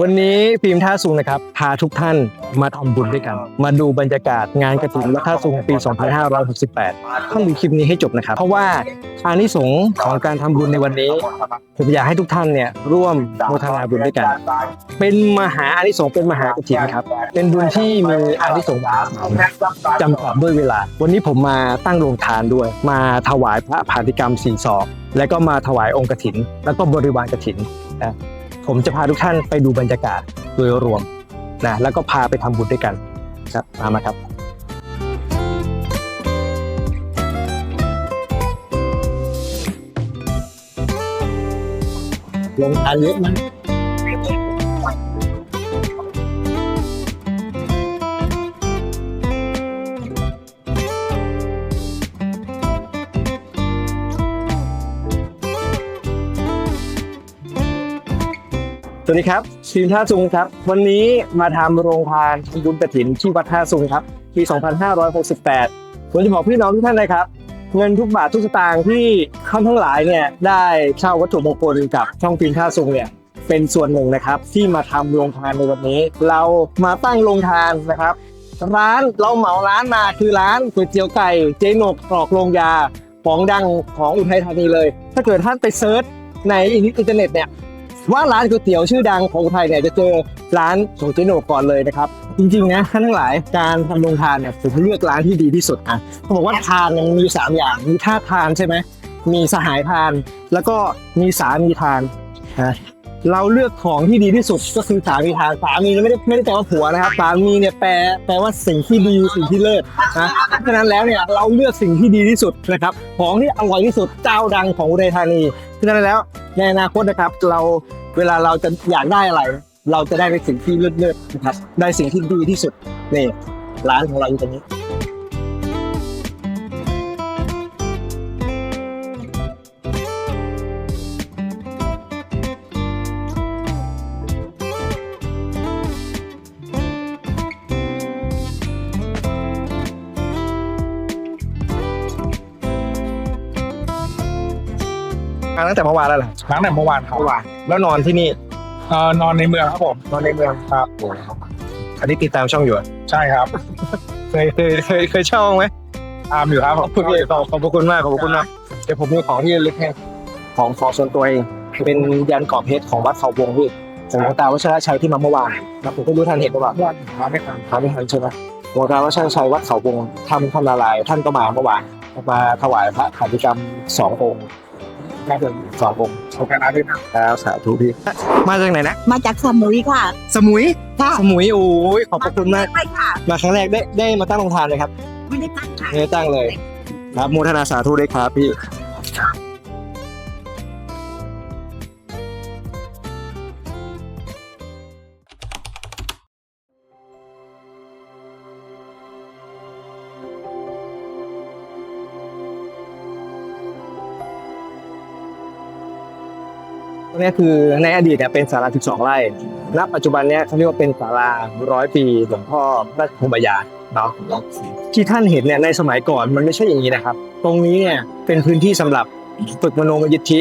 วันนี้ฟิล์มท่าซุงนะครับพาทุกท่านมาทำบุญด้วยกัน มาดูบรรยากาศงานกระถิ่นวัดท่าซุงปี 2568 ต้องดูคลิปนี้ให้จบนะครับ เพราะว่าอานิสงส์ของการทำบุญในวันนี้ ผมอยากให้ทุกท่านเนี่ยร่วมโมทนาบุญด้วยกัน เป็นมหาอานิสงส์เป็นมหากฐินครับ เป็นบุญที่มีอานิสงส์มาศาลจำกัดด้วยเวลา วันนี้ผมมาตั้งโรงทานด้วย มาถวายพระผาติกรรมสี่ศอก แล้วก็มาถวายองค์กฐิน แล้วก็บริวารกฐินนะ ผมจะพาทุกท่านไปดูบรรยากาศโดยรวมนะแล้วก็พาไปทำบุญด้วยกันครับตามมาครับลงทานเยอะไหม วัสดีครับทีมท่าซุงครับ วันนี้มาทำโรงทานทำบุญกระถินที่วัดท่าซุงครับปี 2568 ผมจะบอกพี่น้องทุกท่านนะครับ เงินทุกบาททุกสตางค์ที่ท่านทั้งหลายเนี่ยได้เช่าวัตถุมงคลกับช่องฟิล์มท่าซุงเนี่ยเป็นส่วนหนึ่งนะครับ ที่มาทำโรงทานในวันนี้ เรามาตั้งโรงทานนะครับร้านเราเหมาร้านมาคือร้านก๋วยเตี๋ยวไก่เจนกตรอกโรงยาของดังของอุทัยธานีเลย ถ้าเกิดท่านไปเซิร์ชในอินเทอร์เน็ตเนี่ย ว่าร้านก๋วยเตี๋ยวชื่อดังของอุทัยเนี่ยจะเจอร้านของเจโหนกก่อนเลยนะครับ จริงๆนะท่านทั้งหลายการทำโรงทานเนี่ยผมเลือกร้านที่ดีที่สุดอะเขาบอกว่าทานมันมีสามอย่างมีท่าทานใช่ไหมมีสหายทาน แล้วก็มีสามีทานนะเราเลือกของที่ดีที่สุดก็คือสามีทานสามีไม่ได้ไม่ได้แปลว่าผัวนะครับสามีเนี่ยแปลแปลว่าสิ่งที่ดีสิ่งที่เลิศนะเพราะฉะนั้นแล้วเนี่ยเราเลือกสิ่งที่ดีที่สุดนะครับ ของที่อร่อยที่สุดเจ้าดังของอุทัยธานีเพราะฉะนั้นแล้ว ในอนาคตนะครับ เราเวลาเราจะอยากได้อะไร เราจะได้ในสิ่งที่เลิศๆนะครับได้สิ่งที่ดีที่สุดนี่ร้านของเราอยู่ตรงนี้ มาตั้งแต่เมื่อวานแล้วเหรอครั้งแต่เมื่อวานครับเมื่อวานแล้วนอนที่นี่เอ่อนอนในเมืองครับผมนอนในเมืองครับอันนี้ติดตามช่องอยู่อะใช่ครับ เคยเคยเคยเคยเช่าไหมตามอยู่ครับขอบคุณพี่ขอบขอบพระคุณมากขอบพระคุณมากเดี๋ยวผมมีของที่ระลึกให้ของของส่วนตัวเองเป็นยันกรอบเพชรของวัดเขาวงพี่ของหลวงตาวัชรชัยที่มาเมื่อวานแล้วผมก็รู้ทันเห็นเมื่อวานว่ามาไม่ทันทำไม่ทันใช่ไหมหลวงตาวัชรชัยวัดเขาวงทำทำละลาย ท่านก็มาเมื่อวานมาถวายพระขันธิกรรมสององค์ ครับผมสององค์โอเคนะด้วยนะแล้วสาธุพี่ มาจากไหนนะ มาจากสมุยค่ะ สมุยค่ะสมุยโอ้ยขอบพระคุณมากใช่ค่ะ มาครั้งแรกได้ได้มาตั้งโรงทานเลยครับ ไม่ได้ตั้งค่ะไม่ได้ตั้งเลย ครับโมทนาสาธุด้วยครับพี่ ตรงนี้คือในอดีตเนี่ยเป็นศาลา 12 ไร่ ณ ปัจจุบันเนี่ยเขาเรียกว่าเป็นศาลาร้อยปีหลวงพ่อพระพรหมยานเนาะที่ท่านเห็นเนี่ยในสมัยก่อนมันไม่ใช่อย่างนี้นะครับ ตรงนี้เนี่ยเป็นพื้นที่สำหรับฝึกมโนมยิทธิ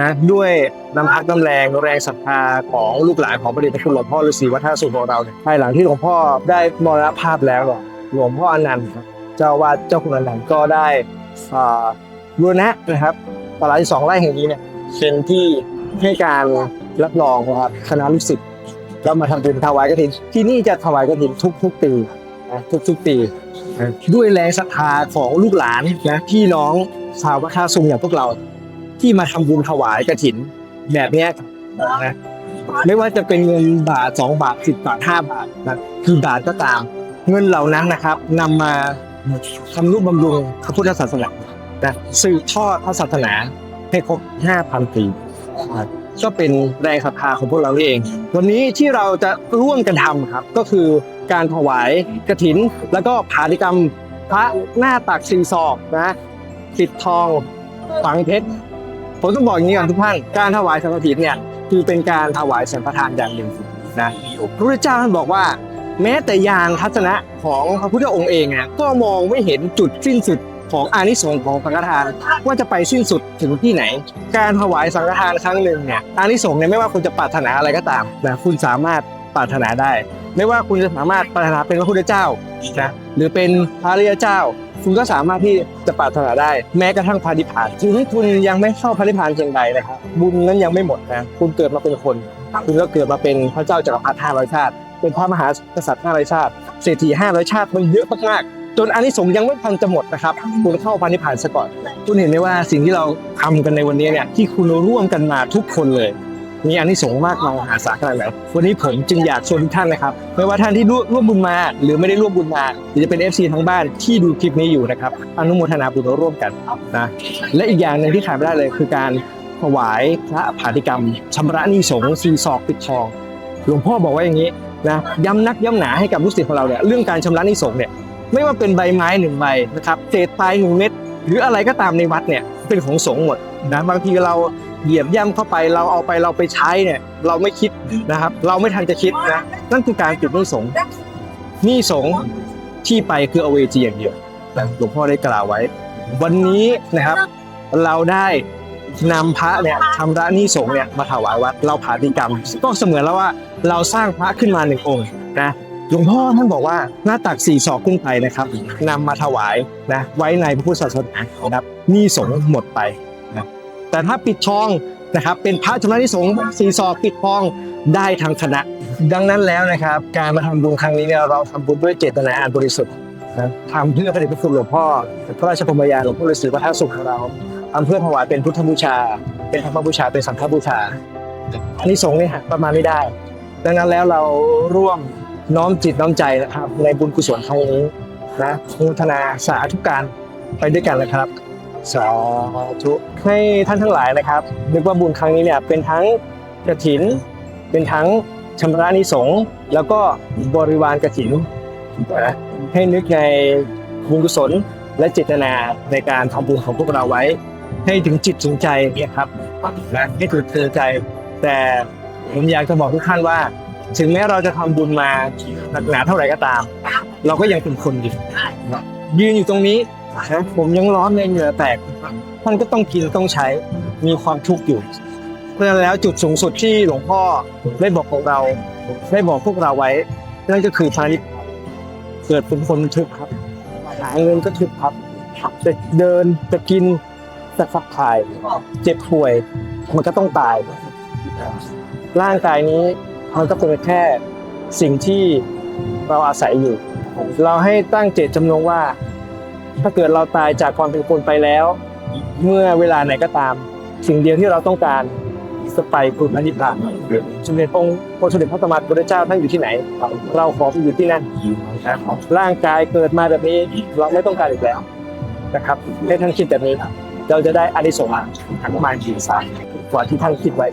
นะด้วยน้ำพักน้ำแรงแรงศรัทธาของลูกหลานของพระเดชพระคุณหลวงพ่อฤาษีวัฒนสุขของเราเนี่ยภายหลังที่หลวงพ่อได้มรณภาพแล้วหลวงพ่ออนันต์เจ้าวาดเจ้าคุณอนันต์ก็ได้บูรณะนะครับศาลาที่สองไร่แห่งนี้เนี่ย เป็นที่ให้การรับรองครับคณะลูกศิษย์เรามาทำบุญถวายกฐิน ที่นี่จะถวายกฐินทุกทุก ๆ ปีทุกทุกปี ด้วยแรงศรัทธาของลูกหลานนะพี่น้องชาววัดท่าซุงอย่างพวกเรา ที่มาทำบุญถวายกฐิน แบบนี้นะไม่ว่าจะเป็นเงินบาทสองบาทสิบบาทห้าบาทนะกี่บาทก็ตาม เงินเหล่านั้นนะครับนำมาทำนุบำรุงพระพุทธศาสนานะสืบทอดพระศาสนา ให้ครบห้าพันปีก็เป็นแรงศรัทธาของพวกเราเอง วันนี้ที่เราจะร่วมกันทำครับ ก็คือการถวายกระถิน แล้วก็ผาธิกรรมพระหน้าตักสีศอกนะปิดทองฝังเพชรผมต้องบอกอย่างนี้ก่อนทุกท่านการถวายสังฆทินเนี่ยคือเป็นการถวายสังฆทานอย่างหนึ่งนะพระพุทธเจ้าท่านบอกว่า แม้แต่ยานทัศนะของพระพุทธองค์เองเนี่ยก็มองไม่เห็นจุดสิ้นสุด ของอานิสงส์ของสังฆทาน ว่าจะไปสิ้นสุดถึงที่ไหน การถวายสังฆทานครั้งหนึ่งเนี่ยอานิสงส์เนี่ยไม่ว่าคุณจะปรารถนาอะไรก็ตามนะคุณสามารถปรารถนาได้ ไม่ว่าคุณจะสามารถปรารถนาเป็นพระพุทธเจ้านะหรือเป็นพระอริยเจ้า คุณก็สามารถที่จะปรารถนาได้ แม้กระทั่งพระนิพพานถึงคุณยังไม่เข้าพระนิพพานเพียงใดนะครับบุญนั้นยังไม่หมดนะคุณเกิดมาเป็นคน คุณก็เกิดมาเป็นพระเจ้าจักรพรรดิห้าร้อยชาติ เป็นพระมหากษัตริย์ห้าร้อยชาติเศรษฐีห้าร้อยชาติมันเยอะมากๆ จนอานิสงส์ยังไม่ทันจะหมดนะครับ คุณเข้าพระนิพพานซะก่อน คุณเห็นไหมว่าสิ่งที่เราทำกันในวันนี้เนี่ยที่คุณร่วมกันมาทุกคนเลย มีอานิสงส์มากมายมหาศาลขนาดไหนวันนี้ผมจึงอยากชวนทุกท่านนะครับไม่ว่าท่านที่ร่วมร่วมบุญมา หรือไม่ได้ร่วมบุญมาหรือจะเป็น FC ทั้งบ้านที่ดูคลิปนี้อยู่นะครับอนุโมทนาบุญร่วมกันนะและอีกอย่างหนึ่งที่ขาดไม่ได้เลยคือการถวายพระผาติกรรมชำระหนี้สงฆ์สีศอกปิดทอง หลวงพ่อบอกว่าอย่างนี้นะย้ำนักย้ำหนาให้กับลูกศิษย์ของเราเนี่ยเรื่องการชำระหนี้สงฆ์เนี่ย ไม่ว่าเป็นใบไม้หนึ่งใบนะครับเศษทรายหนึ่งเม็ดหรืออะไรก็ตามในวัดเนี่ยเป็นของสงฆ์หมดนะบางทีเราเหยียบย่ำเข้าไปเราเอาไปเราไปใช้เนี่ยเราไม่คิดนะครับ เราไม่ทันจะคิดนะนั่นคือการจุดหนี้สงฆ์นี้สงฆ์ที่ไปคืออเวจีอย่างเดียวหลวงพ่อได้กล่าวไว้ วันนี้นะครับเราได้นำพระเนี่ยชำระนี้สงฆ์เนี่ยมาถวายวัดเราผาติกรรม ก็เสมือนแล้วว่าเราสร้างพระขึ้นมาหนึ่งองค์นะ หลวงพ่อท่านบอกว่าหน้าตักสี่ศอกขึ้นไปนะครับนำมาถวายนะไว้ในพระพุทธศาสนานะครับหนี้สงฆ์หมดไปนะแต่ถ้าปิดทองนะครับเป็นพระชำระหนี้สงฆ์สี่ศอกปิดทองได้ทั้งคณะ ดังนั้นแล้วนะครับ การมาทำบุญครั้งนี้เนี่ยเราทำบุญด้วยเจตนาอันบริสุทธิ์นะทำเพื่อพระเดชพระคุณหลวงพ่อพระราชพรหมยานหลวงพ่อฤาษีพระธาตุสุขของเราทำเพื่อถวายเป็นพุทธบูชา เป็นธรรมบูชาเป็นสังฆบูชาอันนี้สงฆ์เนี่ยหาประมาณไม่ได้ ดังนั้นแล้วเราร่วม น้อมจิตน้อมใจนะครับ ในบุญกุศลครั้งนี้นะอนุโมทนาสาธุการไปด้วยกันนะครับสาธุให้ท่านทั้งหลายนะครับนึกว่าบุญครั้งนี้เนี่ยเป็นทั้งกฐิน เป็นทั้งชำระนิสงส์แล้วก็บริวารกฐินนะให้นึกในบุญกุศลและเจตนาในการทำบุญของพวกเราไว้ ให้ถึงจิตถึงใจเนี่ยครับนะให้ถึงถึงใจ แต่ผมอยากจะบอกทุกท่านว่า ถึงแม้เราจะทำบุญมาหนักหนาเท่าไหร่ก็ตาม เราก็ยังเป็นคนอยู่ยืนอยู่ตรงนี้นะผมยังร้อนในเหงื่อแตกท่านก็ต้องกินต้องใช้มีความทุกข์อยู่ เพราะฉะนั้นแล้วจุดสูงสุดที่หลวงพ่อได้บอกของเราได้บอกพวกเราไว้ นั่นก็คือพระนิพพานเกิดเป็นคนทึกข์ครับหาเงินก็ทึกข์ครับจะเดินจะกินจะขับถ่าย เจ็บป่วย มันก็ต้องตายร่างกายนี้ มันก็เป็นแค่สิ่งที่เราอาศัยอยู่ เราให้ตั้งเจตจำนงว่า ถ้าเกิดเราตายจากความเป็นคนไปแล้ว เมื่อเวลาไหนก็ตาม สิ่งเดียวที่เราต้องการสไปคือพระนิพพานสมเด็จองค์พระสมเด็จพระสัมมาสัมพุทธเจ้าท่านอยู่ที่ไหน เราขอไปอยู่ที่นั่นร่างกายเกิดมาแบบนี้เราไม่ต้องการอีกแล้วนะครับให้ท่านคิดแบบนี้เราจะได้อานิสงส์ทั้งมารทีสามกว่าที่ท่านคิดไว้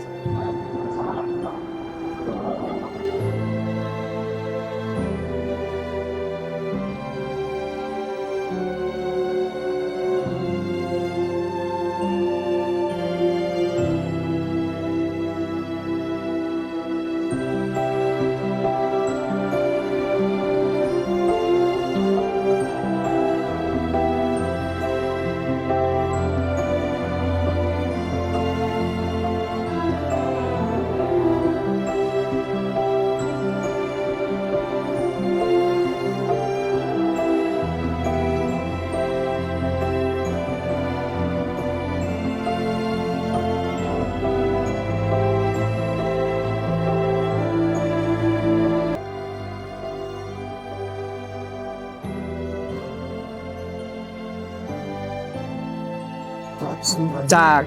จาก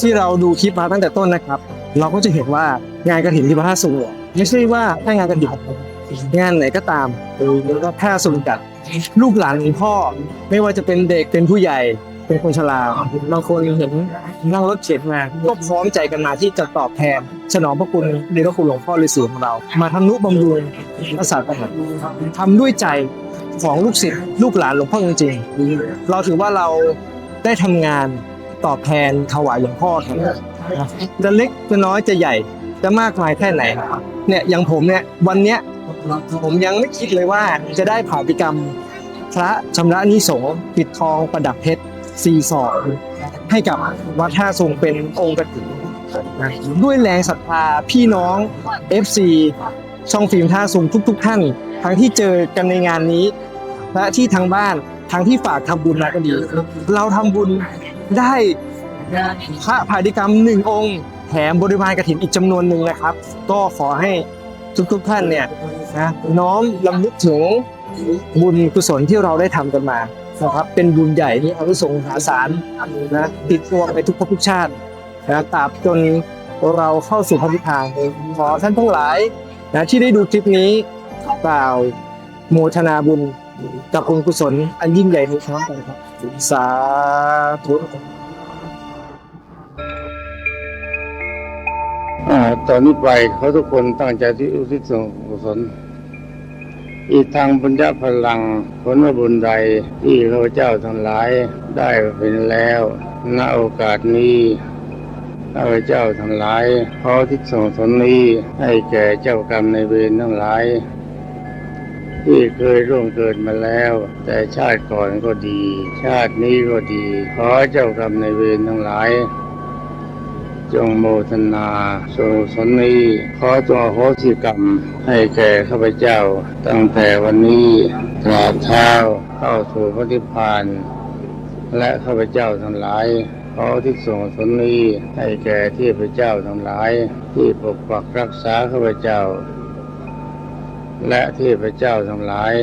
ที่เราดูคลิปมาตั้งแต่ต้นนะครับ เราก็จะเห็นว่างานกระถิ่นที่พระธาตุสูงเนี่ยไม่ใช่ว่าแค่งานกระถิ่นงานไหนก็ตามหรือก็แพร่สุนกันลูกหลานของพ่อ ไม่ว่าจะเป็นเด็กเป็นผู้ใหญ่เป็นคนชราบางคนเห็นนั่งรถเข็นมาก็พร้อมใจกันมาที่จะตอบแทนฉนองพระคุณเดชพระคุณหลวงพ่อฤาษีของเรา มาทำนุบำรุงพระศาสนาทำด้วยใจของลูกศิษย์ลูกหลานหลวงพ่อจริงๆเราถือว่าเราได้ทำงาน ตอบแทนถวายหลวงพ่อครับนะจะเล็กจะน้อยจะใหญ่ จะมากมายแค่ไหน เนี่ยอย่างผมเนี่ยวันเนี้ยผมยังไม่คิดเลยว่าจะได้ผ่าติกรรม พระชำระนิสงปิดทองประดับเพชรซีสอดให้กับวัดท่าทรงเป็นองค์กฐินนะด้วยแรงศรัทธาพี่น้อง FC ช่องฟิล์มท่าทรงทุก ๆ ท่าน ทั้งที่เจอกันในงานนี้ และที่ทางบ้านทั้งที่ฝากทำบุญมาก็ดี เราทำบุญ ได้พระภาดิกรรมหนึ่งองค์แถมบริวารกฐินอีกจำนวนหนึ่งนะครับ ก็ขอให้ทุกๆท่านเนี่ยนะน้อมลำลึกถึงบุญกุศลที่เราได้ทำกันมานะครับเป็นบุญใหญ่ที่อาวุโสงส์มหาศาลนะติดตัวไปทุกภพทุกชาตินะตราบจนเราเข้าสู่พระนิพพานขอท่านทั้งหลายนะที่ได้ดูคลิปนี้กล่าวโมทนาบุญกับบุญกุศลอันยิ่งใหญ่นี้พร้อมกันครับ สาธุตอนนี้ไปเขาทุกคนตั้งใจที่อุทิศส่วนกุศลอีกทางบุญญาพลังผลบุญใดที่ข้าพเจ้าทั้งหลายได้เป็นแล้วณโอกาสนี้ข้าพเจ้าทั้งหลายขอทิศส่งสนนี้ให้แก่เจ้ากรรมในเวรทั้งหลาย ที่เคยร่วงเกิดมาแล้ว แต่ชาติก่อนก็ดี ชาตินี้ก็ดี ขอเจ้ากรรมในเวรทั้งหลาย จงโมทนาส่งสนนี้ขอจงอโหสิกรรมให้แก่ข้าพเจ้า ตั้งแต่วันนี้ตราบเท้าเข้าสู่พระนิพพานและข้าพเจ้าทั้งหลายขอที่ส่งสนนี้ให้แก่ที่พระเจ้าทั้งหลาย ที่ปกปักรักษาข้าพเจ้า และเทพเจ้าทั้งหลาย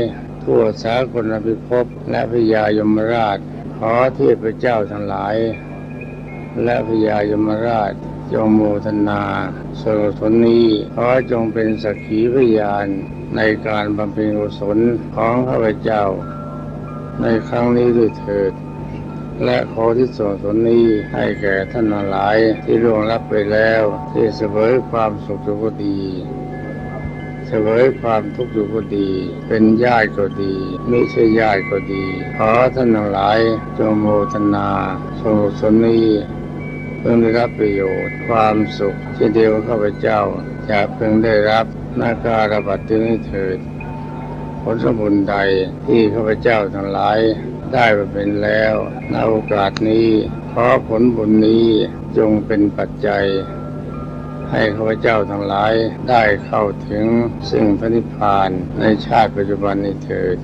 ทั่วสากลพิภพและพญายมราช ขอเทพเจ้าทั้งหลาย และพญายมราชจงโมทนาสรสนนี้ขอจงเป็นสักขีพยานในการบำเพ็ญกุศลของข้าพเจ้า ในครั้งนี้ด้วยเถิด และขอที่ส่วนสนนี้ให้แก่ท่านหลายที่ล่วงลับไปแล้ว ที่เสวยความสุขสุขดี เสวยความทุกข์อยู่ก็ดี เป็นญาติก็ดีไม่ใช่ญาติก็ดี ขอท่านทั้งหลายจงโมทนาสนุสนนี้เพื่อได้รับประโยชน์ความสุขที่เดียวข้าพเจ้าจะเพิ่งได้รับนาการบัตินี้เถิดผลสมบุญใดที่ข้าพเจ้าทั้งหลายได้มาเป็นแล้วในโอกาสนี้ขอผลบุญนี้จงเป็นปัจจัย ให้ข้าพเจ้าทั้งหลายได้เข้าถึงซึ่งพระนิพพานในชาติปัจจุบันนี้เถิด